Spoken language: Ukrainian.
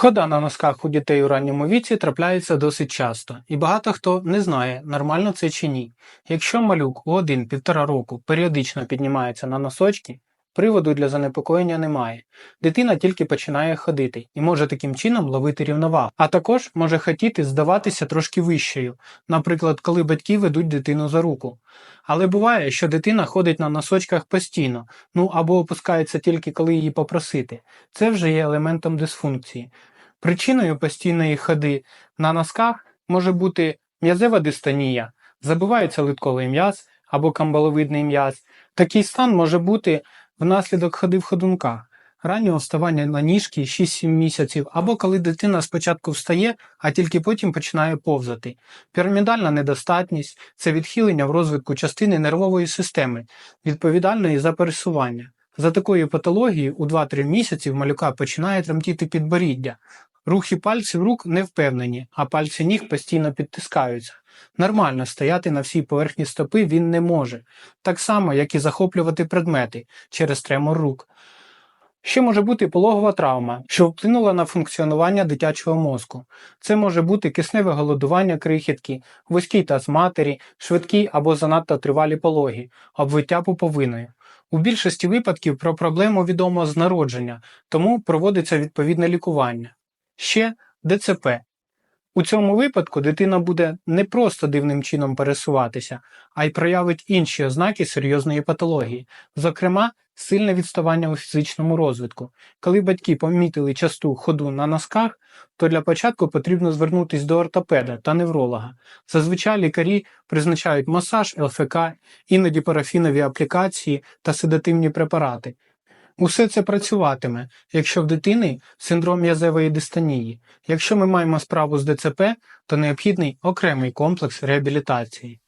Хода на носках у дітей у ранньому віці трапляється досить часто, і багато хто не знає, нормально це чи ні. Якщо малюк у один-півтора року періодично піднімається на носочки, приводу для занепокоєння немає. Дитина тільки починає ходити і може таким чином ловити рівновагу, а також може хотіти здаватися трошки вищою, наприклад, коли батьки ведуть дитину за руку. Але буває, що дитина ходить на носочках постійно, ну або опускається тільки коли її попросити. Це вже є елементом дисфункції. Причиною постійної ходи на носках може бути м'язева дистонія, забивається литковий м'яз або камбаловидний м'яз. Такий стан може бути внаслідок ходи в ходунках, раннього вставання на ніжки 6-7 місяців, або коли дитина спочатку встає, а тільки потім починає повзати. Пірамідальна недостатність це відхилення в розвитку частини нервової системи, відповідальної за пересування. За такою патологією у 2-3 місяці малюка починає тремтіти підборіддя. Рухи пальців рук не впевнені, а пальці ніг постійно підтискаються. Нормально стояти на всій поверхні стопи він не може, так само, як і захоплювати предмети через тремор рук. Ще може бути пологова травма, що вплинула на функціонування дитячого мозку. Це може бути кисневе голодування крихітки, вузький таз матері, швидкі або занадто тривалі пологи, обвиття пуповиною. У більшості випадків про проблему відомо з народження, тому проводиться відповідне лікування. Ще ДЦП. У цьому випадку дитина буде не просто дивним чином пересуватися, а й проявить інші ознаки серйозної патології, зокрема, сильне відставання у фізичному розвитку. Коли батьки помітили часту ходу на носках, то для початку потрібно звернутися до ортопеда та невролога. Зазвичай лікарі призначають масаж, ЛФК, іноді парафінові аплікації та седативні препарати. Усе це працюватиме, якщо в дитини синдром м'язевої дистонії. Якщо ми маємо справу з ДЦП, то необхідний окремий комплекс реабілітації.